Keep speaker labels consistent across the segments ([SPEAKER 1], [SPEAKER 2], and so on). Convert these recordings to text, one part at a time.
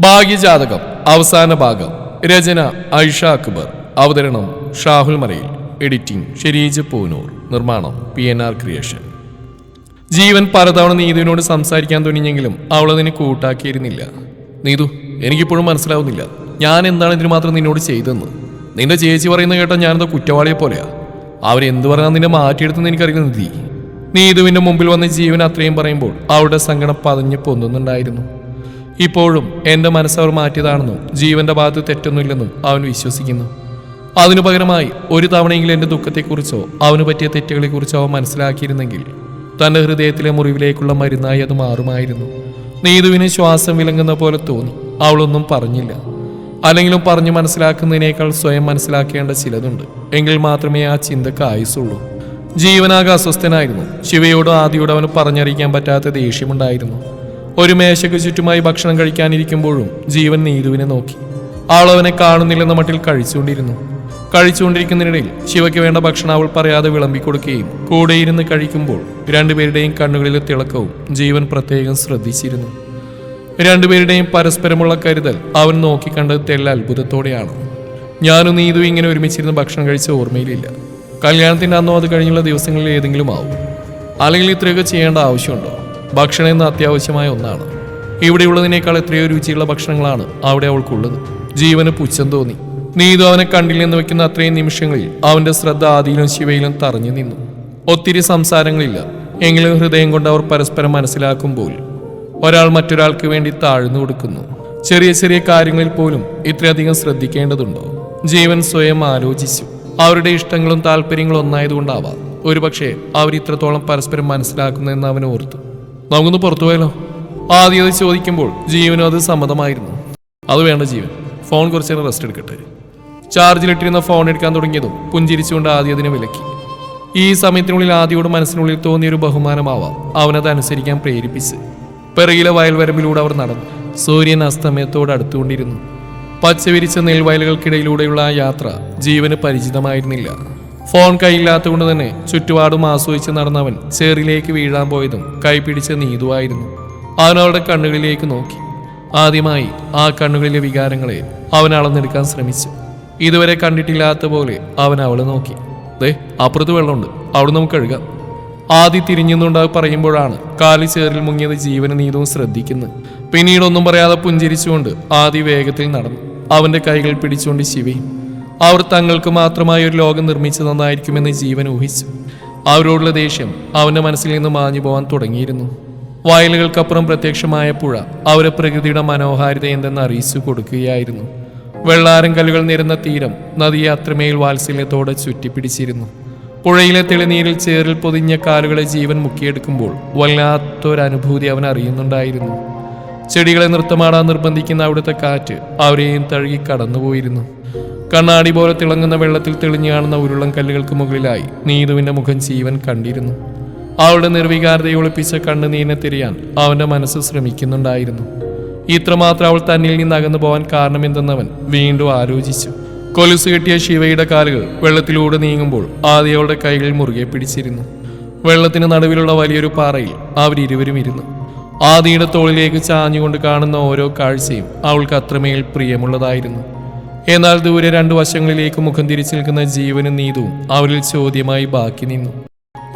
[SPEAKER 1] ഭാഗ്യജാതകം അവസാന ഭാഗം. രചന ഐഷ അക്ബർ. അവതരണം ഷാഹുൽ മറയിൽ എഡിറ്റിംഗ് ഷെരീജ് പൂനൂർ. നിർമ്മാണം പി എൻ ആർ ക്രിയേഷൻ. ജീവൻ പലതവണ നീതുവിനോട് സംസാരിക്കാൻ തുനിഞ്ഞെങ്കിലും അവൾ അതിനെ കൂട്ടാക്കിയിരുന്നില്ല. നീതു എനിക്കിപ്പോഴും മനസ്സിലാവുന്നില്ല. ഞാൻ എന്താണ് ഇതിന് മാത്രം നിന്നോട് ചെയ്തതെന്ന്. നിന്റെ ചേച്ചി പറയുന്നത് കേട്ടാൽ ഞാനെന്തോ കുറ്റവാളിയെ പോലെയാ? അവരെന്ത് പറഞ്ഞാൽ നിന്നെ മാറ്റിയെടുത്തെന്ന് നിധി നീതുവിന്റെ മുമ്പിൽ വന്ന ജീവൻ അത്രയും പറയുമ്പോൾ അവളുടെ സങ്കടം പതഞ്ഞ് പൊന്തുന്നുണ്ടായിരുന്നു. ഇപ്പോഴും എന്റെ മനസ്സവർ മാറ്റിയതാണെന്നും ജീവന്റെ ഭാഗത്ത് തെറ്റൊന്നുമില്ലെന്നും അവൻ വിശ്വസിക്കുന്നു. അതിനു പകരമായി ഒരു തവണയെങ്കിലും എന്റെ ദുഃഖത്തെക്കുറിച്ചോ അവന് പറ്റിയ തെറ്റുകളെക്കുറിച്ചോ അവൻ മനസ്സിലാക്കിയിരുന്നെങ്കിൽ തന്റെ ഹൃദയത്തിലെ മുറിവിലേക്കുള്ള മരുന്നായി അത് മാറുമായിരുന്നു. നീതുവിന് ശ്വാസം വിലങ്ങുന്ന പോലെ തോന്നി. അവളൊന്നും പറഞ്ഞില്ല. അല്ലെങ്കിലും പറഞ്ഞു മനസ്സിലാക്കുന്നതിനേക്കാൾ സ്വയം മനസ്സിലാക്കേണ്ട ചിലതുണ്ട്. എങ്കിൽ മാത്രമേ ആ ചിന്തക്ക് ആയുസുള്ളൂ ജീവനാകെ അസ്വസ്ഥനായിരുന്നു. ശിവയോട് ആദിയോട് അവന് പറഞ്ഞറിയിക്കാൻ പറ്റാത്ത ദേഷ്യമുണ്ടായിരുന്നു. ഒരു മേശയ്ക്ക് ചുറ്റുമായി ഭക്ഷണം കഴിക്കാനിരിക്കുമ്പോഴും ജീവൻ നീതുവിനെ നോക്കി. ആളവനെ കാണുന്നില്ലെന്ന മട്ടിൽ കഴിച്ചുകൊണ്ടിരുന്നു. കഴിച്ചുകൊണ്ടിരിക്കുന്നതിനിടയിൽ ശിവയ്ക്ക് വേണ്ട ഭക്ഷണം അവൾ പറയാതെ വിളമ്പിക്കൊടുക്കുകയും കൂടെയിരുന്ന് കഴിക്കുമ്പോൾ രണ്ടുപേരുടെയും കണ്ണുകളിലെ തിളക്കവും ജീവൻ പ്രത്യേകം ശ്രദ്ധിച്ചിരുന്നു. രണ്ടുപേരുടെയും പരസ്പരമുള്ള കരുതൽ അവൻ നോക്കിക്കണ്ടത് തെല്ല അത്ഭുതത്തോടെയാണ്. ഞാനും നീതു ഇങ്ങനെ ഒരുമിച്ചിരുന്ന് ഭക്ഷണം കഴിച്ച ഓർമ്മയിലില്ല. കല്യാണത്തിന്റെ അന്നോ അത് കഴിഞ്ഞുള്ള ദിവസങ്ങളിൽ ഏതെങ്കിലും ആവും. അല്ലെങ്കിൽ ഇത്രയൊക്കെ ചെയ്യേണ്ട ആവശ്യമുണ്ടോ? ഭക്ഷണം എന്ന അത്യാവശ്യമായ ഒന്നാണ്. ഇവിടെയുള്ളതിനേക്കാൾ എത്രയോ രുചിയുള്ള ഭക്ഷണങ്ങളാണ് അവിടെ അവൾക്കുള്ളത്. ജീവന് പുച്ഛം തോന്നി. നീതു അവനെ കണ്ടില്ലെന്ന് വെക്കുന്ന അത്രയും നിമിഷങ്ങളിൽ അവന്റെ ശ്രദ്ധ ആദിയിലും ശിവയിലും തറഞ്ഞു നിന്നു. ഒത്തിരി സംസാരങ്ങളില്ല. എങ്കിലും ഹൃദയം കൊണ്ട് അവർ പരസ്പരം മനസ്സിലാക്കുമ്പോൾ ഒരാൾ മറ്റൊരാൾക്ക് വേണ്ടി താഴ്ന്നു കൊടുക്കുന്നു. ചെറിയ ചെറിയ കാര്യങ്ങളിൽ പോലും ഇത്രയധികം ശ്രദ്ധിക്കേണ്ടതുണ്ടോ? ജീവൻ സ്വയം ആലോചിച്ചു. അവരുടെ ഇഷ്ടങ്ങളും താല്പര്യങ്ങളും ഒന്നായതുകൊണ്ടാവാം. ഒരുപക്ഷെ അവർ ഇത്രത്തോളം പരസ്പരം മനസ്സിലാക്കുന്നതെന്ന് അവൻ ഓർത്തു. നമുക്കൊന്ന് പുറത്തു പോയാലോ? ആദ്യം അത് ചോദിക്കുമ്പോൾ ജീവനും അത് സമ്മതമായിരുന്നു. അത് വേണ്ട ജീവൻ. ഫോൺ കുറച്ച് നേരം റെസ്റ്റ് എടുക്കട്ടെ. ചാർജിലിട്ടിരുന്ന ഫോൺ എടുക്കാൻ തുടങ്ങിയതും പുഞ്ചിരിച്ചുകൊണ്ട് ആദ്യം അതിനെ വിലക്കി. ഈ സമയത്തിനുള്ളിൽ ആദ്യയോട് മനസ്സിനുള്ളിൽ തോന്നിയൊരു ബഹുമാനമാവാം. അവനത് അനുസരിക്കാൻ പ്രേരിപ്പിച്ച്. പിറകിലെ വയൽവരമ്പിലൂടെ അവർ നടന്നു. സൂര്യൻ അസ്തമയത്തോട് അടുത്തുകൊണ്ടിരുന്നു. പച്ചവിരിച്ച നെൽവയലുകൾക്കിടയിലൂടെയുള്ള ആ യാത്ര ജീവന് പരിചിതമായിരുന്നില്ല. ഫോൺ കൈയില്ലാത്തതുകൊണ്ട് തന്നെ ചുറ്റുപാടും ആസ്വദിച്ച് നടന്നവൻ ചേറിലേക്ക് വീഴാൻ പോയതും കൈപിടിച്ച നീതുവായിരുന്നു. അവനവരുടെ കണ്ണുകളിലേക്ക് നോക്കി. ആദ്യമായി ആ കണ്ണുകളിലെ വികാരങ്ങളെ അവൻ അളന്നെടുക്കാൻ ശ്രമിച്ചു. ഇതുവരെ കണ്ടിട്ടില്ലാത്ത പോലെ അവൻ അവളെ നോക്കി. ദേ അപ്പുറത്ത് വെള്ളമുണ്ട്. അവിടെ നമുക്ക് കഴുകാം. ആദ്യ തിരിഞ്ഞുകൊണ്ട് പറയുമ്പോഴാണ് കാലി ചേറിൽ മുങ്ങിയത് ജീവന നീതവും ശ്രദ്ധിക്കുന്നത്. പിന്നീടൊന്നും പറയാതെ പുഞ്ചിരിച്ചുകൊണ്ട് ആദ്യ വേഗത്തിൽ നടന്നു. അവന്റെ കൈകൾ പിടിച്ചുകൊണ്ട് ശിവയും അവർ തങ്ങൾക്ക് മാത്രമായി ഒരു ലോകം നിർമ്മിച്ചു തന്നായിരിക്കുമെന്ന് ജീവൻ ഊഹിച്ചു. അവരോടുള്ള ദേഷ്യം അവന്റെ മനസ്സിൽ നിന്ന് മാഞ്ഞു പോകാൻ തുടങ്ങിയിരുന്നു. വയലുകൾക്കപ്പുറം പ്രത്യക്ഷമായ പുഴ അവരെ പ്രകൃതിയുടെ മനോഹാരിത എന്തെന്ന് അറിയിച്ചു കൊടുക്കുകയായിരുന്നു. വെള്ളാരം കല്ലുകൾ നിരന്ന തീരം നദിയെ അത്രമേൽ വാത്സല്യത്തോടെ ചുറ്റിപ്പിടിച്ചിരുന്നു. പുഴയിലെ തെളിനീരിൽ ചേറിൽ പൊതിഞ്ഞ കാലുകളെ ജീവൻ മുക്കിയെടുക്കുമ്പോൾ വല്ലാത്തൊരനുഭൂതി അവൻ അറിയുന്നുണ്ടായിരുന്നു. ചെടികളെ നൃത്തമാടാൻ നിർബന്ധിക്കുന്ന അവിടുത്തെ കാറ്റ് അവരെയും തഴുകി കടന്നുപോയിരുന്നു. കണ്ണാടി പോലെ തിളങ്ങുന്ന വെള്ളത്തിൽ തെളിഞ്ഞു കാണുന്ന ഉരുളം കല്ലുകൾക്ക് മുകളിലായി നീതുവിന്റെ മുഖം ജീവൻ കണ്ടിരുന്നു. അവളുടെ നിർവികാരതയെ ഒളിപ്പിച്ച കണ്ണുനീരിനെ തിരിയാൻ അവന്റെ മനസ്സ് ശ്രമിക്കുന്നുണ്ടായിരുന്നു. ഇത്രമാത്രം അവൾ തന്നിൽ നിന്ന് അകന്നു പോകാൻ കാരണമെന്തെന്നവൻ വീണ്ടും ആലോചിച്ചു. കൊലുസ് കെട്ടിയ ശിവയുടെ കാലുകൾ വെള്ളത്തിലൂടെ നീങ്ങുമ്പോൾ ആദ്യം അവളുടെ കൈകളിൽ മുറുകെ പിടിച്ചിരുന്നു. വെള്ളത്തിന് നടുവിലുള്ള വലിയൊരു പാറയിൽ അവരിരുവരും ഇരുന്നു. ആദിയുടെ തോളിലേക്ക് ചാഞ്ഞുകൊണ്ട് കാണുന്ന ഓരോ കാഴ്ചയും അവൾക്ക് അത്രമേൽ പ്രിയമുള്ളതായിരുന്നു. എന്നാൽ ദൂരെ രണ്ടു വശങ്ങളിലേക്ക് മുഖം തിരിച്ചു നിൽക്കുന്ന ജീവനും നീതുവും അവരിൽ ചോദ്യമായി ബാക്കി നിന്നു.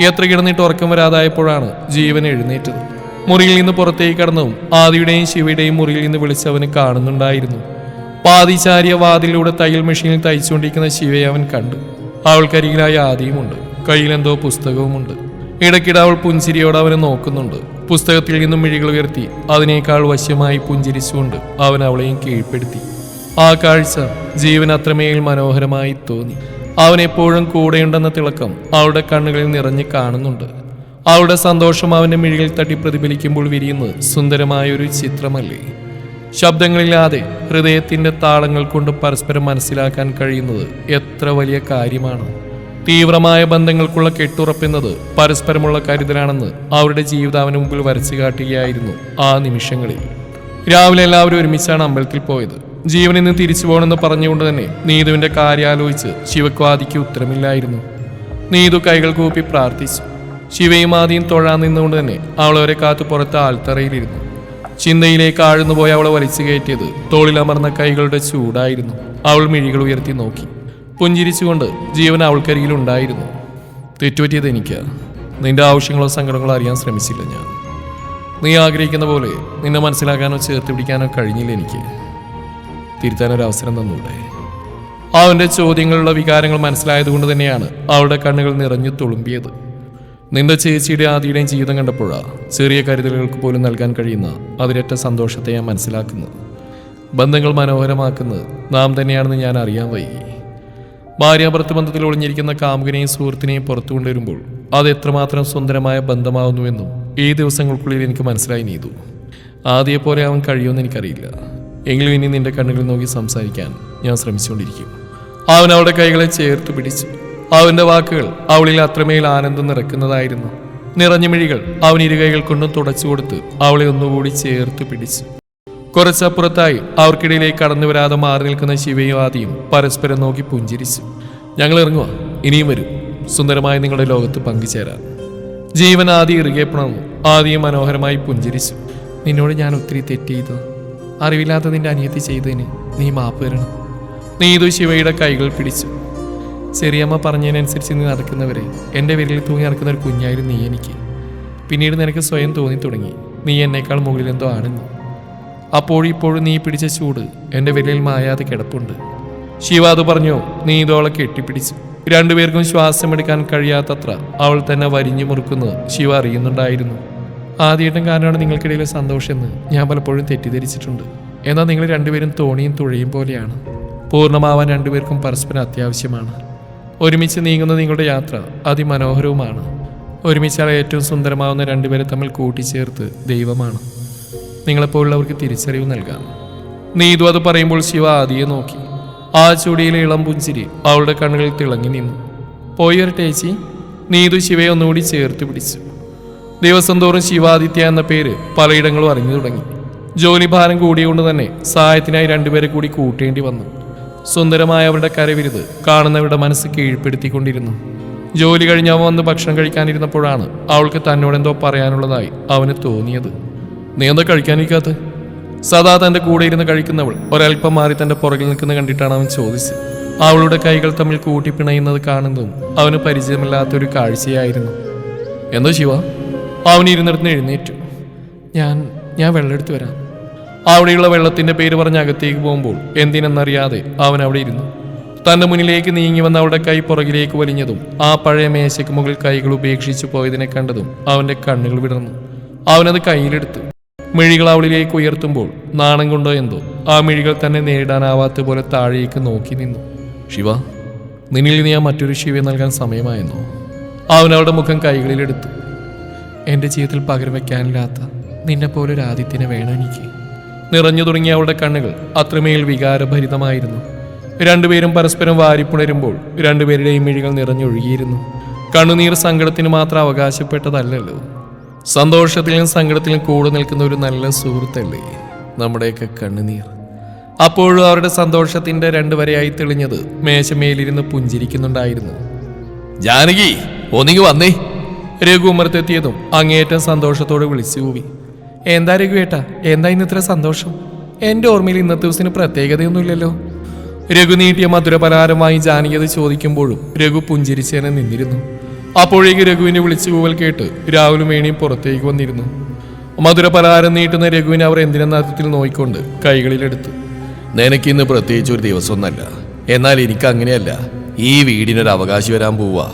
[SPEAKER 1] എത്ര കിടന്നിട്ട് ഉറക്കം വരാതായപ്പോഴാണ് ജീവൻ എഴുന്നേറ്റത്. മുറിയിൽ നിന്ന് പുറത്തേക്ക് കടന്നതും ആദിയുടെയും ശിവയുടെയും മുറിയിൽ നിന്ന് വിളിച്ചവന് കാണുന്നുണ്ടായിരുന്നു. പാതിചാരിയ വാതിലൂടെ തയ്യൽ മെഷീനിൽ തയ്ച്ചുകൊണ്ടിരിക്കുന്ന ശിവയെ അവൻ കണ്ടു. അവൾക്കരികിലായ ആദിയുമുണ്ട്. കയ്യിലെന്തോ പുസ്തകവുമുണ്ട്. ഇടയ്ക്കിടെ അവൾ പുഞ്ചിരിയോടെ അവനെ നോക്കുന്നുണ്ട്. പുസ്തകത്തിൽ നിന്നും മിഴികൾ ഉയർത്തി അതിനേക്കാൾ വശ്യമായി പുഞ്ചിരിച്ചുകൊണ്ട് അവൻ അവളെയും കീഴ്പ്പെടുത്തി. ആ കാഴ്ച ജീവൻ അത്രമേൽ മനോഹരമായി തോന്നി. അവൻ എപ്പോഴും കൂടെയുണ്ടെന്ന തിളക്കം അവളുടെ കണ്ണുകളിൽ നിറഞ്ഞു കാണുന്നുണ്ട്. അവളുടെ സന്തോഷം അവന്റെ മിഴികളിൽ തട്ടി പ്രതിഫലിക്കുമ്പോൾ വിരിയുന്നത് സുന്ദരമായൊരു ചിത്രമല്ലേ? ശബ്ദങ്ങളില്ലാതെ ഹൃദയത്തിന്റെ താളങ്ങൾ കൊണ്ട് പരസ്പരം മനസ്സിലാക്കാൻ കഴിയുന്നത് എത്ര വലിയ കാര്യമാണ്. തീവ്രമായ ബന്ധങ്ങൾക്കുള്ള കെട്ടുറപ്പെന്നത് പരസ്പരമുള്ള കരുതലാണെന്ന് അവരുടെ ജീവിതം അവന് മുമ്പിൽ വരച്ചു കാട്ടുകയായിരുന്നു ആ നിമിഷങ്ങളിൽ. രാവിലെ എല്ലാവരും ഒരുമിച്ചാണ് അമ്പലത്തിൽ പോയത്. ജീവനിൽ നിന്ന് തിരിച്ചു പോകണമെന്ന് പറഞ്ഞുകൊണ്ട് തന്നെ നീതുവിന്റെ കാര്യം ആലോചിച്ച് ശിവക്വാദിക്ക് ഉത്തരമില്ലായിരുന്നു. നീതു കൈകൾ കൂപ്പി പ്രാർത്ഥിച്ചു. ശിവയും ആദ്യം തൊഴാൻ നിന്നുകൊണ്ട് തന്നെ അവളവരെ കാത്തു പുറത്ത് ആൽത്തറയിലിരുന്നു. ചിന്തയിലേക്ക് ആഴ്ന്നുപോയി അവളെ വലിച്ചു കയറ്റിയത് തോളിലമർന്ന കൈകളുടെ ചൂടായിരുന്നു. അവൾ മിഴികൾ ഉയർത്തി നോക്കി. പുഞ്ചിരിച്ചുകൊണ്ട് ജീവൻ അവൾക്കരികിലുണ്ടായിരുന്നു തെറ്റുപറ്റിയത് എനിക്ക്. നിന്റെ ആവശ്യങ്ങളോ സങ്കടങ്ങളോ അറിയാൻ ശ്രമിച്ചില്ല ഞാൻ. നീ ആഗ്രഹിക്കുന്ന പോലെ നിന്നെ മനസ്സിലാക്കാനോ ചേർത്ത് പിടിക്കാനോ കഴിഞ്ഞില്ല എനിക്ക്. തിരുത്താനൊരു അവസരം തന്നൂടെ? അവന്റെ ചോദ്യങ്ങളുടെ വികാരങ്ങൾ മനസ്സിലായതുകൊണ്ട് തന്നെയാണ് അവളുടെ കണ്ണുകൾ നിറഞ്ഞു തുളുമ്പിയത്. നിന്റെ ചേച്ചിയുടെ ആദിയുടെയും ജീവിതം കണ്ടപ്പോഴാ ചെറിയ കരുതലുകൾക്ക് പോലും നൽകാൻ കഴിയുന്ന അതിരറ്റ സന്തോഷത്തെ ഞാൻ മനസ്സിലാക്കുന്നത് ബന്ധങ്ങൾ മനോഹരമാക്കുന്നത് നാം തന്നെയാണെന്ന് ഞാൻ അറിയാൻ വൈകി. ഭാര്യാഭർത്ത ബന്ധത്തിൽ ഒളിഞ്ഞിരിക്കുന്ന കാമുകനെയും സുഹൃത്തിനെയും പുറത്തു കൊണ്ടുവരുമ്പോൾ അത് എത്രമാത്രം സുന്ദരമായ ബന്ധമാവുന്നുവെന്നും ഈ ദിവസങ്ങൾക്കുള്ളിൽ എനിക്ക് മനസ്സിലായി നീതു. ആദ്യപോലെ അവൻ കഴിയുമെന്ന് എനിക്കറിയില്ല. എങ്കിലും ഇനി നിന്റെ കണ്ണുകളിൽ നോക്കി സംസാരിക്കാൻ ഞാൻ ശ്രമിച്ചുകൊണ്ടിരിക്കും. അവൻ അവളുടെ കൈകളെ ചേർത്ത് പിടിച്ചു അവന്റെ വാക്കുകൾ അവളിൽ അത്രമേൽ ആനന്ദം നിറക്കുന്നതായിരുന്നു. നിറഞ്ഞ മിഴികൾ അവൻ ഇരുകൈകൾ കൊണ്ടും തുടച്ചു കൊടുത്ത് അവളെ ഒന്നുകൂടി ചേർത്ത് പിടിച്ചു. കുറച്ചപ്പുറത്തായി അവർക്കിടയിലേക്ക് കടന്നു വരാതെ മാറി നിൽക്കുന്ന ശിവയും ആദിയും പരസ്പരം നോക്കി പുഞ്ചിരിച്ചു. ഞങ്ങൾ ഇറങ്ങുക ഇനിയും വരും. സുന്ദരമായി നിങ്ങളുടെ ലോകത്ത് പങ്കുചേരാൻ ജീവൻ ആദി ഇറുകെ പിണർന്നു. ആദിയും മനോഹരമായി പുഞ്ചിരിച്ചു. നിന്നോട് ഞാൻ ഒത്തിരി തെറ്റ് അറിവില്ലാത്ത നിന്റെ അനിയത്തി ചെയ്തതിന് നീ മാപ്പ് തരണം. നീതു ശിവയുടെ കൈകൾ പിടിച്ചു. ചെറിയമ്മ പറഞ്ഞതിനനുസരിച്ച് നീ നടക്കുന്നവരെ എന്റെ വിരലിൽ തൂങ്ങി നടക്കുന്ന ഒരു കുഞ്ഞായിരുന്നു നീ എനിക്ക്. പിന്നീട് നിനക്ക് സ്വയം തോന്നി തുടങ്ങി. നീ എന്നേക്കാൾ മുകളിലെന്തോ ആണെന്ന്. അപ്പോഴിപ്പോഴും നീ പിടിച്ച ചൂട് എന്റെ വിരലിൽ മായാതെ കിടപ്പുണ്ട്. ശിവ അത് പറഞ്ഞു നീ ഇതോളെ കെട്ടിപ്പിടിച്ചു. രണ്ടുപേർക്കും ശ്വാസമെടുക്കാൻ കഴിയാത്തത്ര അവൾ തന്നെ വരിഞ്ഞു മുറുക്കുന്നത് ശിവ അറിയുന്നുണ്ടായിരുന്നു. ആദ്യമായിട്ടും കാരണമാണ് നിങ്ങൾക്കിടയിലെ സന്തോഷമെന്ന് ഞാൻ പലപ്പോഴും തെറ്റിദ്ധരിച്ചിട്ടുണ്ട്. എന്നാൽ നിങ്ങൾ രണ്ടുപേരും തോണിയും തുഴയും പോലെയാണ്. പൂർണമാവാൻ രണ്ടുപേർക്കും പരസ്പരം അത്യാവശ്യമാണ്. ഒരുമിച്ച് നീങ്ങുന്ന നിങ്ങളുടെ യാത്ര അതിമനോഹരവുമാണ്. ഒരുമിച്ചാൽ ഏറ്റവും സുന്ദരമാവുന്ന രണ്ടുപേരെ തമ്മിൽ കൂട്ടിച്ചേർത്ത് ദൈവമാണ്. നിങ്ങളെപ്പോലുള്ളവർക്ക് തിരിച്ചറിവ് നൽകാം. നീതു അത് പറയുമ്പോൾ ശിവ ആദിയെ നോക്കി. ആ ചുടിയിലെ ഇളം പുഞ്ചിരി അവളുടെ കണ്ണുകളിൽ തിളങ്ങി നിന്നു. പോയൊരു ടേച്ചി. നീതു ശിവയെ ഒന്നുകൂടി ചേർത്ത് പിടിച്ചു. ദിവസം തോറും ശിവാദിത്യ എന്ന പേര് പലയിടങ്ങളും അറിഞ്ഞു തുടങ്ങി. ജോലിഭാരം കൂടിയുകൊണ്ട് തന്നെ സഹായത്തിനായി രണ്ടുപേരെ കൂടി കൂട്ടേണ്ടി വന്നു. സുന്ദരമായ അവരുടെ കരവിരുത് കാണുന്നവരുടെ മനസ്സ് കീഴ്പ്പെടുത്തിക്കൊണ്ടിരുന്നു. ജോലി കഴിഞ്ഞ് അവൻ വന്ന് ഭക്ഷണം കഴിക്കാനിരുന്നപ്പോഴാണ് അവൾക്ക് തന്നോടെന്തോ പറയാനുള്ളതായി അവന് തോന്നിയത്. നീ എന്താ കഴിക്കാനിരിക്കാത്ത സദാ തന്റെ കൂടെ ഇരുന്ന് കഴിക്കുന്നവൾ ഒരൽപ്പം മാറി തന്റെ പുറകിൽ നിൽക്കുന്ന കണ്ടിട്ടാണ് അവൻ ചോദിച്ചത്. അവളുടെ കൈകൾ തമ്മിൽ കൂട്ടിപ്പിണയുന്നത് കാണുന്നതും അവന് പരിചയമില്ലാത്തൊരു കാഴ്ചയായിരുന്നു. എന്തോ ശിവ? അവൻ ഇരുന്നിടത്ത് എഴുന്നേറ്റു. ഞാൻ ഞാൻ വെള്ളം എടുത്തു വരാം. അവിടെയുള്ള വെള്ളത്തിന്റെ പേര് പറഞ്ഞ് അകത്തേക്ക് പോകുമ്പോൾ എന്തിനെന്നറിയാതെ അവൻ അവിടെ ഇരുന്നു. തന്റെ മുന്നിലേക്ക് നീങ്ങി വന്ന അവളുടെ കൈ പുറകിലേക്ക് വലിഞ്ഞതും ആ പഴയ മേശയ്ക്ക് മുകളിൽ കൈകൾ ഉപേക്ഷിച്ചു പോയതിനെ കണ്ടതും അവന്റെ കണ്ണുകൾ വിടർന്നു. അവനത് കയ്യിലെടുത്തു. മിഴികൾ അവളിലേക്ക് ഉയർത്തുമ്പോൾ നാണം കൊണ്ടോ എന്തോ ആ മിഴികൾ തന്നെ നേരിടാനാവാത്ത പോലെ താഴേക്ക് നോക്കി നിന്നു. ശിവ നിന്നിൽ നീ ആ മറ്റൊരു ശിവയെ നൽകാൻ സമയമായെന്നോ? അവൻ അവളുടെ മുഖം കൈകളിലെടുത്തു. എന്റെ ജീവിതത്തിൽ പകരം വയ്ക്കാനില്ലാത്ത നിന്നെ പോലെ ഒരു ആദിത്യനെ വേണം എനിക്ക്. നിറഞ്ഞു തുടങ്ങിയ അവളുടെ കണ്ണുകൾ അത്രമേൽ വികാരഭരിതമായിരുന്നു. രണ്ടുപേരും പരസ്പരം വാരിപ്പുണരുമ്പോൾ രണ്ടുപേരുടെയും മിഴികൾ നിറഞ്ഞൊഴുകിയിരുന്നു. കണ്ണുനീർ സങ്കടത്തിന് മാത്രം അവകാശപ്പെട്ടതല്ലല്ലോ. സന്തോഷത്തിലും സങ്കടത്തിലും കൂടെ നിൽക്കുന്ന ഒരു നല്ല സുഹൃത്തല്ലേ നമ്മുടെയൊക്കെ കണ്ണുനീർ. അപ്പോഴും അവരുടെ സന്തോഷത്തിന്റെ രണ്ടു വരെയായി തെളിഞ്ഞത് മേശമേലിരുന്ന് പുഞ്ചിരിക്കുന്നുണ്ടായിരുന്നു. ജാനകി ഒന്നിങ്ങി വന്നേ. രഘു ഉമ്മറത്തെത്തിയതും അങ്ങേയറ്റം സന്തോഷത്തോടെ വിളിച്ചു കൂവി. എന്താ രഘു ഏട്ടാ? എന്താ ഇന്ന് ഇത്ര സന്തോഷം? എന്റെ ഓർമ്മയിൽ ഇന്നത്തെ ദിവസത്തിന് പ്രത്യേകതയൊന്നുമില്ലല്ലോ? രഘു നീട്ടിയ മധുരപലഹാരമായി ജാനകിയത് ചോദിക്കുമ്പോഴും രഘു പുഞ്ചിരിച്ചേനെ നിന്നിരുന്നു. അപ്പോഴേക്ക് രഘുവിനെ വിളിച്ചു കൂവൽ കേട്ട് രാഹുലും വേണിയും പുറത്തേക്ക് വന്നിരുന്നു. മധുരപലഹാരം നീട്ടുന്ന രഘുവിനെ അവർ എന്തിനെന്ന അർത്ഥത്തിൽ നോയിക്കൊണ്ട് കൈകളിലെടുത്തു. നിനക്കിന്ന് പ്രത്യേകിച്ച് ഒരു ദിവസമൊന്നല്ല. എന്നാൽ എനിക്ക് അങ്ങനെയല്ല. ഈ വീടിനൊരു അവകാശി വരാൻ പോവാ.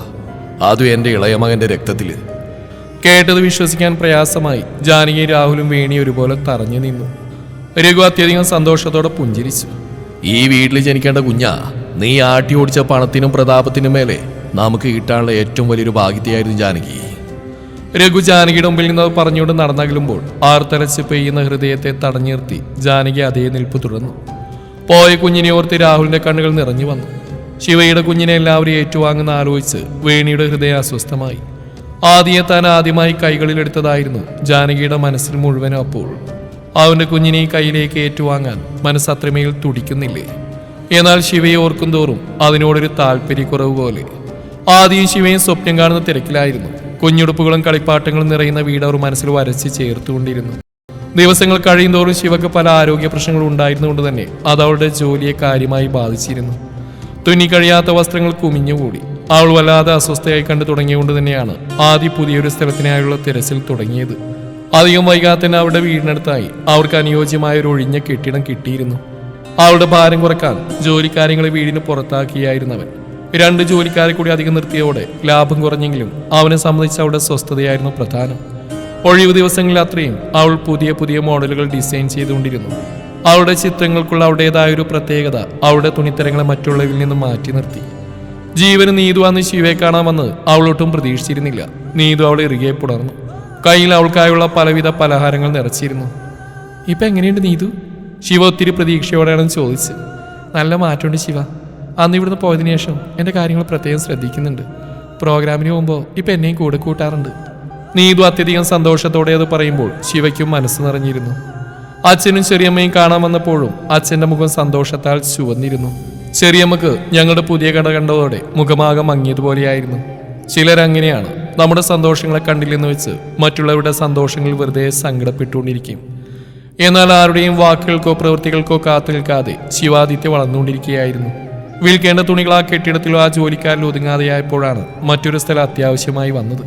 [SPEAKER 1] അതും എന്റെ ഇളയ മകന്റെ രക്തത്തിൽ. കേട്ടത് വിശ്വസിക്കാൻ പ്രയാസമായി. ജാനകി രാഹുലും വേണി ഒരുപോലെ തറഞ്ഞു നിന്നു. രഘു അത്യധികം സന്തോഷത്തോടെ പുഞ്ചിരിച്ചു. ഈ വീട്ടിൽ ജനിക്കേണ്ട കുഞ്ഞാ നീ ആട്ടി ഓടിച്ച പണത്തിനും പ്രതാപത്തിനും മേലെ നമുക്ക് കിട്ടാനുള്ള ഏറ്റവും വലിയൊരു ഭാഗ്യത്തെയായിരുന്നു ജാനകി. രഘു ജാനകിയുടെ മുമ്പിൽ നിന്ന് പറഞ്ഞുകൊണ്ട് നടന്നകലുമ്പോൾ ആർത്തലച്ച് പെയ്യുന്ന ഹൃദയത്തെ തടഞ്ഞു നിർത്തി ജാനകി അതേ നിൽപ്പ് തുടർന്നു. പോയ കുഞ്ഞിനെ ഓർത്ത് രാഹുലിന്റെ കണ്ണുകൾ നിറഞ്ഞു വന്നു. ശിവയുടെ കുഞ്ഞിനെ എല്ലാവരും ഏറ്റുവാങ്ങുന്ന ആലോചിച്ച് വേണിയുടെ ഹൃദയം അസ്വസ്ഥമായി. ആദ്യം താൻ ആദ്യമായി കൈകളിലെടുത്തതായിരുന്നു ജാനകിയുടെ മനസ്സിൽ മുഴുവനും അപ്പോൾ. അവന്റെ കുഞ്ഞിനെ കയ്യിലേക്ക് ഏറ്റുവാങ്ങാൻ മനസ്സ് അത്രമേൽ തുടിക്കുന്നില്ലേ? എന്നാൽ ശിവയെ ഓർക്കും തോറും അതിനോടൊരു താല്പര്യക്കുറവ് പോലെ. ആദ്യം ശിവയും സ്വപ്നം കാണുന്ന തിരക്കിലായിരുന്നു. കുഞ്ഞുടുപ്പുകളും കളിപ്പാട്ടങ്ങളും നിറയുന്ന വീട് അവർ മനസ്സിൽ വരച്ച് ചേർത്തുകൊണ്ടിരുന്നു. ദിവസങ്ങൾ കഴിയുന്തോറും ശിവക്ക് പല ആരോഗ്യ പ്രശ്നങ്ങളും ഉണ്ടായിരുന്നുകൊണ്ട് തന്നെ അത് അവളുടെ ജോലിയെ കാര്യമായി ബാധിച്ചിരുന്നു. തുന്നിക്കഴിയാത്ത വസ്ത്രങ്ങൾ കുമിഞ്ഞുകൂടി. അവൾ വല്ലാതെ അസ്വസ്ഥയായി കണ്ടു തുടങ്ങിയുകൊണ്ട് തന്നെയാണ് ആദ്യ പുതിയൊരു സ്ഥലത്തിനായുള്ള തിരച്ചിൽ തുടങ്ങിയത്. അധികം വൈകാതെ തന്നെ അവരുടെ വീടിനടുത്തായി അവർക്ക് അനുയോജ്യമായ ഒരു ഒഴിഞ്ഞ കെട്ടിടം കിട്ടിയിരുന്നു. അവളുടെ ഭാരം കുറയ്ക്കാൻ ജോലിക്കാര്യങ്ങളെ വീടിന് പുറത്താക്കിയായിരുന്നവൻ. രണ്ട് ജോലിക്കാരെ കൂടി അധികം നിർത്തിയതോടെ ലാഭം കുറഞ്ഞെങ്കിലും അവനെ സംബന്ധിച്ച് അവളുടെ സ്വസ്ഥതയായിരുന്നു പ്രധാനം. ഒഴിവ് ദിവസങ്ങളിൽ അത്രയും അവൾ പുതിയ പുതിയ മോഡലുകൾ ഡിസൈൻ ചെയ്തുകൊണ്ടിരുന്നു. അവളുടെ ചിത്രങ്ങൾക്കുള്ള അവളുടേതായ ഒരു പ്രത്യേകത അവളുടെ തുണിത്തരങ്ങളെ മറ്റുള്ളവരിൽ നിന്ന് മാറ്റി നിർത്തി. ജീവന് നീതു അന്ന് ശിവയെ കാണാമെന്ന് അവളൊട്ടും പ്രതീക്ഷിച്ചിരുന്നില്ല. നീതു അവളെ ഇറുകെ പുണർന്നു. കയ്യിൽ അവൾക്കായുള്ള പലവിധ പലഹാരങ്ങൾ നിറച്ചിരുന്നു. ഇപ്പം എങ്ങനെയുണ്ട് നീതു? ശിവ ഒത്തിരി പ്രതീക്ഷയോടെയാണ് ചോദിച്ചത്. നല്ല മാറ്റമുണ്ട് ശിവ. അന്ന് ഇവിടുന്ന് പോയതിനു ശേഷം എന്റെ കാര്യങ്ങൾ പ്രത്യേകം ശ്രദ്ധിക്കുന്നുണ്ട്. പ്രോഗ്രാമിന് പോകുമ്പോൾ ഇപ്പം എന്നെയും കൂടെ കൂട്ടാറുണ്ട്. നീതു അത്യധികം സന്തോഷത്തോടെ അത് പറയുമ്പോൾ ശിവയ്ക്കും മനസ്സ് നിറഞ്ഞിരുന്നു. അച്ഛനും ചെറിയമ്മയും കാണാൻ വന്നപ്പോഴും അച്ഛന്റെ മുഖം സന്തോഷത്താൽ ചുവന്നിരുന്നു. ചെറിയമ്മക്ക് ഞങ്ങളുടെ പുതിയ കട കണ്ടതോടെ മുഖമാകെ മങ്ങിയതുപോലെയായിരുന്നു. ചിലരങ്ങനെയാണ് നമ്മുടെ സന്തോഷങ്ങളെ കണ്ടില്ലെന്ന് വെച്ച് മറ്റുള്ളവരുടെ സന്തോഷങ്ങൾ വെറുതെ സങ്കടപ്പെട്ടുകൊണ്ടിരിക്കും. എന്നാൽ ആരുടെയും വാക്കുകൾക്കോ പ്രവൃത്തികൾക്കോ കാത്തു നിൽക്കാതെ ശിവാദിത്യ വളർന്നുകൊണ്ടിരിക്കുകയായിരുന്നു. വിൽക്കേണ്ട തുണികൾ ആ കെട്ടിടത്തിലോ ആ ജോലിക്കാരിലോ ഒതുങ്ങാതെയായപ്പോഴാണ് മറ്റൊരു സ്ഥലം അത്യാവശ്യമായി വന്നത്.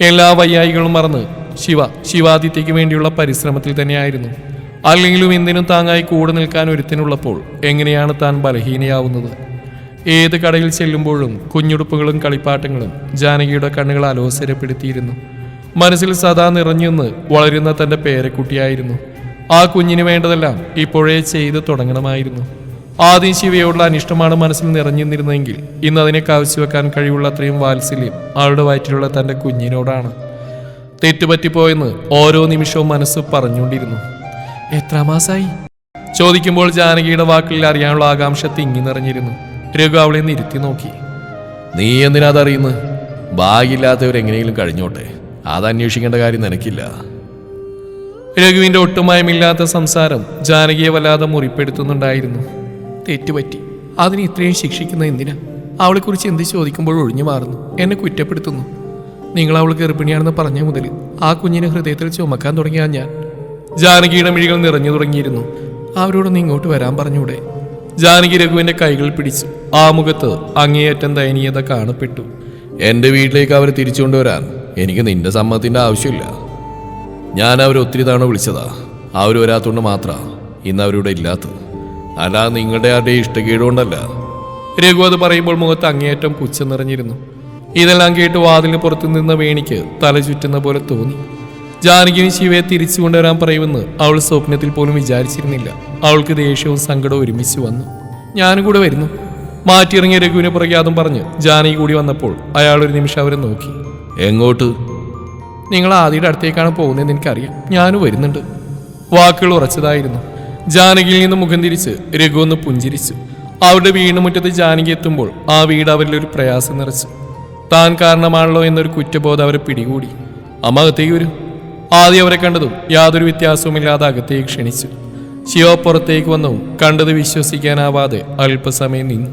[SPEAKER 1] എല്ലാ വയ്യായികളും മറന്ന് ശിവ ശിവാദിത്യയ്ക്ക് വേണ്ടിയുള്ള പരിശ്രമത്തിൽ തന്നെയായിരുന്നു. അല്ലെങ്കിലും എന്തിനും താങ്ങായി കൂടെ നിൽക്കാൻ ഒരുത്തിനുള്ളപ്പോൾ എങ്ങനെയാണ് താൻ ബലഹീനയാവുന്നത്? ഏത് കടയിൽ ചെല്ലുമ്പോഴും കുഞ്ഞുടുപ്പുകളും കളിപ്പാട്ടങ്ങളും ജാനകിയുടെ കണ്ണുകൾ അലോസരപ്പെടുത്തിയിരുന്നു. മനസ്സിൽ സദാ നിറഞ്ഞെന്ന് വളരുന്ന തന്റെ പേരക്കുട്ടിയായിരുന്നു. ആ കുഞ്ഞിന് വേണ്ടതെല്ലാം ഇപ്പോഴേ ചെയ്ത് തുടങ്ങണമായിരുന്നു. ആദ്യം ശിവയോടുള്ള അനിഷ്ടമാണ് മനസ്സിൽ നിറഞ്ഞു നിന്നിരുന്നെങ്കിൽ ഇന്ന് അതിനെ കാഴ്ചവെക്കാൻ കഴിവുള്ള അത്രയും വാത്സല്യം ആളുടെ വയറ്റിലുള്ള തന്റെ കുഞ്ഞിനോടാണ്. തെറ്റുപറ്റിപ്പോയെന്ന് ഓരോ നിമിഷവും മനസ്സ് പറഞ്ഞുകൊണ്ടിരുന്നു. എത്ര മാസായി? ചോദിക്കുമ്പോൾ ജാനകിയുടെ വാക്കുകളിൽ അറിയാനുള്ള ആകാംക്ഷ തിങ്ങി നിറഞ്ഞിരുന്നു. രഘു അവളെ നിരുത്തി നോക്കി. നീ എന്തിനാ അതറിയുന്നത്? ഭാഗ്യമില്ലാത്തവരെങ്ങനെയും കഴിഞ്ഞോട്ടെ. അത് അന്വേഷിക്കേണ്ട കാര്യം നിനക്കില്ല. രഘുവിന്റെ ഒട്ടുമായമില്ലാത്ത സംസാരം ജാനകിയെ വല്ലാതെ മുറിപ്പെടുത്തുന്നുണ്ടായിരുന്നു. തെറ്റുപറ്റി. അതിന് ഇത്രയും ശിക്ഷിക്കുന്ന എന്തിനാ? അവളെ കുറിച്ച് എന്ത് ചോദിക്കുമ്പോൾ ഒഴിഞ്ഞു മാറുന്നു. എന്നെ കുറ്റപ്പെടുത്തുന്നു. നിങ്ങൾ അവൾ ഗർഭിണിയാണെന്ന് പറഞ്ഞ മുതൽ ആ കുഞ്ഞിനെ ഹൃദയത്തിൽ ചുമക്കാൻ തുടങ്ങിയ ഞാൻ. ജാനകിയുടെ മിഴികൾ നിറഞ്ഞു തുടങ്ങിയിരുന്നു. നീ ഇങ്ങോട്ട് വരാൻ പറഞ്ഞൂടെ. ജാനകി രഘുവിന്റെ കൈകൾ പിടിച്ചു. ആ മുഖത്ത് അങ്ങേയറ്റം ദയനീയത കാണപ്പെട്ടു. എന്റെ വീട്ടിലേക്ക് അവരെ തിരിച്ചു കൊണ്ടുവരാൻ എനിക്ക് നിന്റെ സമ്മതത്തിന്റെ ആവശ്യമില്ല. ഞാൻ അവരെ ഒത്തിരി തവണ വിളിച്ചതാ. അവർ വരാത്തോണ്ട് മാത്രാ ഇന്ന് അവരിവിടെ ഇല്ലാത്തത്. അല്ല നിങ്ങളുടെ ആരുടെ ഇഷ്ടക്കേടുകൊണ്ടല്ല. രഘു അത് പറയുമ്പോൾ മുഖത്ത് അങ്ങേയറ്റം പുച്ഛം നിറഞ്ഞിരുന്നു. ഇതെല്ലാം കേട്ട് വാതിലിന് പുറത്തു നിന്ന വേണിക്ക് തല ചുറ്റുന്ന പോലെ തോന്നി. ജാനകിയും ശിവയെ തിരിച്ചു കൊണ്ടുവരാൻ പറയുമെന്ന് അവൾ സ്വപ്നത്തിൽ പോലും വിചാരിച്ചിരുന്നില്ല. അവൾക്ക് ദേഷ്യവും സങ്കടവും ഒരുമിച്ച് വന്നു. ഞാനും കൂടെ വരുന്നു. മാറ്റിയിറങ്ങിയ രഘുവിനെ പുറകെ അതും പറഞ്ഞ് ജാനകി കൂടി വന്നപ്പോൾ അയാൾ ഒരു നിമിഷം അവരെ നോക്കി. എങ്ങോട്ട്? നിങ്ങൾ ആദ്യയുടെ അടുത്തേക്കാണ് പോകുന്നതെന്ന് എനിക്കറിയാം. ഞാനും വരുന്നുണ്ട്. വാക്കുകൾ ഉറച്ചതായിരുന്നു. ജാനകിയിൽ നിന്ന് മുഖം തിരിച്ച് രഘു ഒന്ന് പുഞ്ചിരിച്ചു. അവരുടെ വീണുമുറ്റത്ത് ജാനകി എത്തുമ്പോൾ ആ വീട് അവരിൽ ഒരു പ്രയാസം നിറച്ചു. താൻ കാരണമാണല്ലോ എന്നൊരു കുറ്റബോധം അവരെ പിടികൂടി. അമ്മ അകത്തേക്ക് വരൂ. ആദ്യം അവരെ കണ്ടതും യാതൊരു വ്യത്യാസവുമില്ലാതെ അകത്തേക്ക് ക്ഷണിച്ചു. ശിവ പുറത്തേക്ക് വന്നു കണ്ടത് വിശ്വസിക്കാനാവാതെ അല്പസമയം നിന്നു.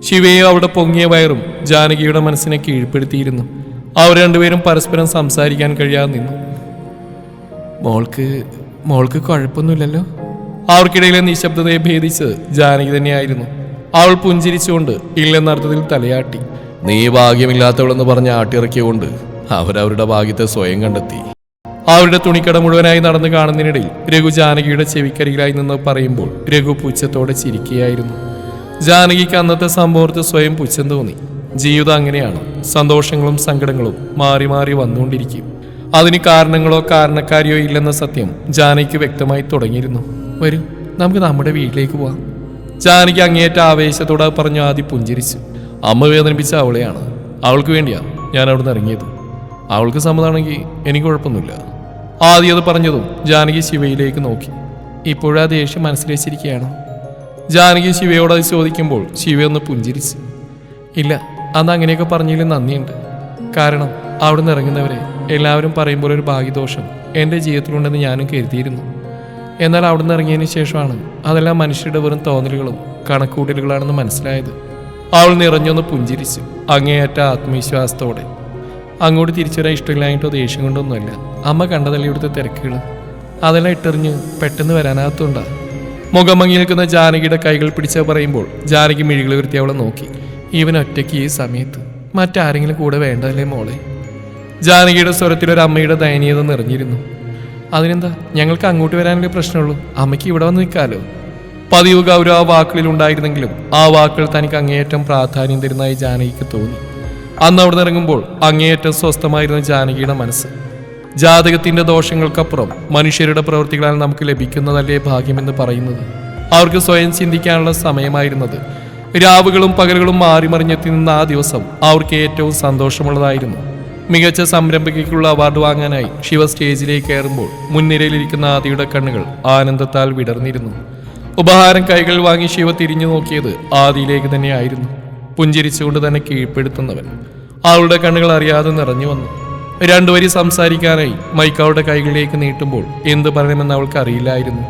[SPEAKER 1] ശിവയെ അവിടെ പൊങ്ങിയ വയറും ജാനകിയുടെ മനസ്സിനെ കീഴ്പ്പെടുത്തിയിരുന്നു. അവർ രണ്ടുപേരും പരസ്പരം സംസാരിക്കാൻ കഴിയാതെ നിന്നു. മോൾക്ക് മോൾക്ക് കുഴപ്പമൊന്നുമില്ലല്ലോ? അവർക്കിടയിലെ നിശബ്ദതയെ ഭേദിച്ച് ജാനകി തന്നെയായിരുന്നു. അവൾ പുഞ്ചിരിച്ചുകൊണ്ട് ഇല്ലെന്നർത്ഥത്തിൽ തലയാട്ടി. നീ ഭാഗ്യമില്ലാത്തവളെന്ന് പറഞ്ഞ് ആട്ടിറക്കിയുകൊണ്ട് അവരവരുടെ ഭാഗ്യത്തെ സ്വയം കണ്ടെത്തി. അവരുടെ തുണിക്കട മുഴുവനായി നടന്നു കാണുന്നതിനിടയിൽ രഘു ജാനകിയുടെ ചെവിക്കരികിലായി നിന്ന് പറയുമ്പോൾ രഘു പുച്ഛത്തോടെ ചിരിക്കുകയായിരുന്നു. ജാനകിക്ക് അന്നത്തെ സംഭവത്ത് സ്വയം പുച്ഛം തോന്നി. ജീവിതം അങ്ങനെയാണ്. സന്തോഷങ്ങളും സങ്കടങ്ങളും മാറി മാറി വന്നുകൊണ്ടിരിക്കും. അതിന് കാരണങ്ങളോ കാരണക്കാരിയോ ഇല്ലെന്ന സത്യം ജാനകിക്ക് വ്യക്തമായി തുടങ്ങിയിരുന്നു. വരൂ നമുക്ക് നമ്മുടെ വീട്ടിലേക്ക് പോവാം. ജാനകി അങ്ങേറ്റ ആവേശത്തോടെ പറഞ്ഞു ആദ്യം പുഞ്ചിരിച്ചു. അമ്മ വേദനിപ്പിച്ച അവളെയാണ്. അവൾക്ക് വേണ്ടിയാണ് ഞാൻ അവിടുന്ന് ഇറങ്ങിയത്. അവൾക്ക് സമ്മതമാണെങ്കിൽ എനിക്ക് കുഴപ്പമൊന്നുമില്ല. ആദ്യം അത് പറഞ്ഞതും ജാനകി ശിവയിലേക്ക് നോക്കി. ഇപ്പോഴാ ദേഷ്യം മനസ്സിലേച്ചിരിക്കുകയാണോ. ജാനകി ശിവയോട് അത് ചോദിക്കുമ്പോൾ ശിവ ഒന്ന് പുഞ്ചിരിച്ച്. ഇല്ല അന്ന് അങ്ങനെയൊക്കെ പറഞ്ഞതിൽ നന്ദിയുണ്ട്. കാരണം അവിടെ ഇറങ്ങുന്നവരെ എല്ലാവരും പറയുമ്പോൾ ഒരു ഭാഗ്യദോഷം എന്റെ ജീവിതത്തിലുണ്ടെന്ന് ഞാനും കരുതിയിരുന്നു. എന്നാൽ അവിടുന്ന് ഇറങ്ങിയതിന് ശേഷമാണ് അതെല്ലാം മനുഷ്യരുടെ വെറും തോന്നലുകളും കണക്കൂട്ടലുകളാണെന്ന് മനസ്സിലായത്. അവൾ നിറഞ്ഞൊന്ന് പുഞ്ചിരിച്ചു അങ്ങേയറ്റ ആത്മവിശ്വാസത്തോടെ അങ്ങോട്ട് തിരിച്ചു വരാൻ ഇഷ്ടമില്ലായിട്ടോ ദേഷ്യം കൊണ്ടൊന്നുമല്ല. അമ്മ കണ്ടതല്ലേ ഇവിടുത്തെ തിരക്കുകൾ അതെല്ലാം ഇട്ടെറിഞ്ഞ് പെട്ടെന്ന് വരാനാകത്തുണ്ടാ. മുഖം മങ്ങി നിൽക്കുന്ന ജാനകിയുടെ കൈകൾ പിടിച്ച പറയുമ്പോൾ ജാനകി മിഴികൾ ഉയർത്തി അവളെ നോക്കി. ഇവൻ ഒറ്റയ്ക്ക് ഈ സമയത്ത്. മറ്റാരെങ്കിലും കൂടെ വേണ്ടതല്ലേ മോളെ? ജാനകിയുടെ സ്വരത്തിൽ ഒരു അമ്മയുടെ ദയനീയത നിറഞ്ഞിരുന്നു. അതിനെന്താ? ഞങ്ങൾക്ക് അങ്ങോട്ട് വരാനല്ലേ പ്രശ്നമുള്ളൂ. അമ്മയ്ക്ക് ഇവിടെ വന്ന് നിൽക്കാലോ? പതിവ് ഗൗരവ ആ വാക്കുകളിൽ ഉണ്ടായിരുന്നെങ്കിലും ആ വാക്കുകൾ തനിക്ക് അങ്ങേയറ്റം പ്രാധാന്യം തരുന്നതായി ജാനകിക്ക് തോന്നി. അന്ന് അവിടെ ഇറങ്ങുമ്പോൾ അങ്ങേയറ്റം സ്വസ്ഥമായിരുന്ന ജാനകിയുടെ മനസ്സ്. ജാതകത്തിന്റെ ദോഷങ്ങൾക്കപ്പുറം മനുഷ്യരുടെ പ്രവൃത്തികളാണ് നമുക്ക് ലഭിക്കുന്നതല്ലേ ഭാഗ്യമെന്ന് പറയുന്നത്. അവർക്ക് സ്വയം ചിന്തിക്കാനുള്ള സമയമായിരുന്നത്. രാവുകളും പകലുകളും മാറി മറിഞ്ഞെത്തി നിന്ന ആ ദിവസം അവർക്ക് ഏറ്റവും സന്തോഷമുള്ളതായിരുന്നു. മികച്ച സംരംഭകയ്ക്കുള്ള അവാർഡ് വാങ്ങാനായി ശിവ സ്റ്റേജിലേക്ക് കയറുമ്പോൾ മുൻനിരയിലിരിക്കുന്ന ആദിയുടെ കണ്ണുകൾ ആനന്ദത്താൽ വിടർന്നിരുന്നു. ഉപഹാരം കൈകൾ വാങ്ങി ശിവ തിരിഞ്ഞു നോക്കിയത് ആദിയിലേക്ക് തന്നെയായിരുന്നു. പുഞ്ചിരിച്ചുകൊണ്ട് തന്നെ കീഴ്പ്പെടുത്തുന്നവൻ. അവളുടെ കണ്ണുകൾ അറിയാതെ നിറഞ്ഞു വന്നു. രണ്ടുവരി സംസാരിക്കാനായി മൈക്ക് അവളുടെ കൈകളിലേക്ക് നീട്ടുമ്പോൾ എന്ത് പറയണമെന്ന് അവൾക്ക് അറിയില്ലായിരുന്നു.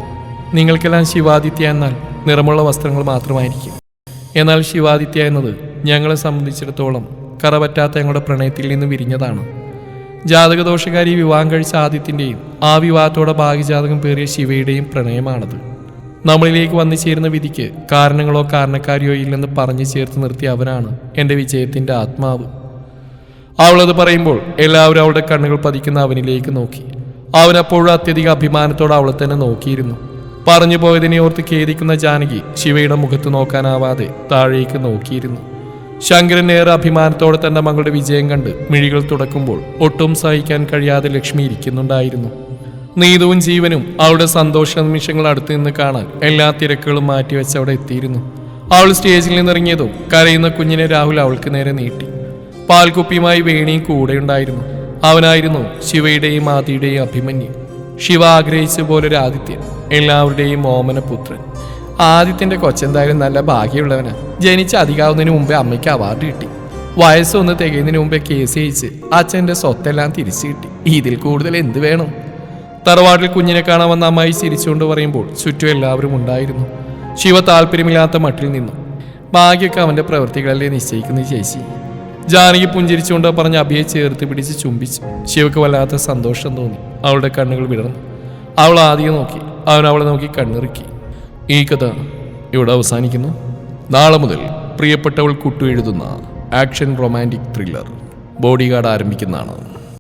[SPEAKER 1] നിങ്ങൾക്കെല്ലാം ശിവാദിത്യ എന്നാൽ നിറമുള്ള വസ്ത്രങ്ങൾ മാത്രമായിരിക്കും. എന്നാൽ ശിവാദിത്യ എന്നത് ഞങ്ങളെ സംബന്ധിച്ചിടത്തോളം കറപറ്റാത്ത ഞങ്ങളുടെ പ്രണയത്തിൽ നിന്ന് വിരിഞ്ഞതാണ്. ജാതകദോഷകാരി വിവാഹം കഴിച്ച ആദിത്യന്റെയും ആ വിവാഹത്തോടെ ഭാഗ്യജാതകം പേറിയ ശിവയുടെയും പ്രണയമാണത്. നമ്മളിലേക്ക് വന്നു ചേരുന്ന വിധിക്ക് കാരണങ്ങളോ കാരണക്കാരിയോ ഇല്ലെന്ന് പറഞ്ഞു ചേർത്ത് നിർത്തിയ അവനാണ് എന്റെ വിജയത്തിന്റെ ആത്മാവ്. അവളത് പറയുമ്പോൾ എല്ലാവരും അവളുടെ കണ്ണുകൾ പതിക്കുന്ന അവനിലേക്ക് നോക്കി. അവൻ അപ്പോഴും അത്യധിക അഭിമാനത്തോടെ അവളെ തന്നെ നോക്കിയിരുന്നു. പറഞ്ഞു പോയതിനെ ഓർത്ത് ഖേദിക്കുന്ന ജാനകി ശിവയുടെ മുഖത്ത് നോക്കാനാവാതെ താഴേക്ക് നോക്കിയിരുന്നു. ശങ്കരൻ ഏറെ അഭിമാനത്തോടെ തന്റെ മകളുടെ വിജയം കണ്ട് മിഴികൾ തുടക്കുമ്പോൾ ഒട്ടും സഹിക്കാൻ കഴിയാതെ ലക്ഷ്മി ഇരിക്കുന്നുണ്ടായിരുന്നു. നീതുവും ജീവനും അവളുടെ സന്തോഷ നിമിഷങ്ങൾ അടുത്ത് നിന്ന് കാണാൻ എല്ലാ തിരക്കുകളും മാറ്റിവെച്ച് അവിടെ എത്തിയിരുന്നു. അവൾ സ്റ്റേജിൽ നിന്നിറങ്ങിയതും കരയുന്ന കുഞ്ഞിനെ രാഹുൽ അവൾക്ക് നേരെ നീട്ടി. പാൽക്കുപ്പിയുമായി വേണിയും കൂടെയുണ്ടായിരുന്നു അവനായിരുന്നു ശിവയുടെയും ആദിയുടെയും അഭിമന്യു. ശിവ ആഗ്രഹിച്ച പോലെ ആദിത്യൻ എല്ലാവരുടെയും ഓമനപുത്രൻ ആദിത്യന്റെ കൊച്ചെന്തായാലും നല്ല ഭാഗ്യമുള്ളവനാ. ജനിച്ച് അധികാവുന്നതിന് മുമ്പേ അമ്മയ്ക്ക് അവാർഡ് കിട്ടി. വയസ്സൊന്ന് തികയുന്നതിന് മുമ്പേ കേസ് ജയിച്ച് അച്ഛന്റെ സ്വത്തെല്ലാം തിരിച്ചു കിട്ടി. ഇതിൽ കൂടുതൽ എന്ത് വേണം? തറവാട്ടിൽ കുഞ്ഞിനെ കാണാൻ വന്ന അമ്മായി ചിരിച്ചുകൊണ്ട് പറയുമ്പോൾ ചുറ്റും എല്ലാവരും ഉണ്ടായിരുന്നു. ശിവ താല്പര്യമില്ലാത്ത മട്ടിൽ നിന്നു. ഭാഗ്യമൊക്കെ അവന്റെ പ്രവൃത്തികളല്ലേ നിശ്ചയിക്കുന്ന ചേച്ചി. ജാനകി പുഞ്ചിരിച്ചുകൊണ്ട് പറഞ്ഞ അഭിയെ ചേർത്ത് പിടിച്ച് ചുംബിച്ചു ശിവക്ക് വല്ലാത്ത സന്തോഷം തോന്നി. അവളുടെ കണ്ണുകൾ വിടർന്നു. അവൾ ആദ്യം നോക്കി. അവൻ അവളെ നോക്കി കണ്ണിറുക്കി. ഈ കഥ ഇവിടെ അവസാനിക്കുന്നു. നാളെ മുതൽ പ്രിയപ്പെട്ടവൾ കുട്ടു എഴുതുന്ന action romantic thriller. Bodyguard ആരംഭിക്കുന്നതാണ്.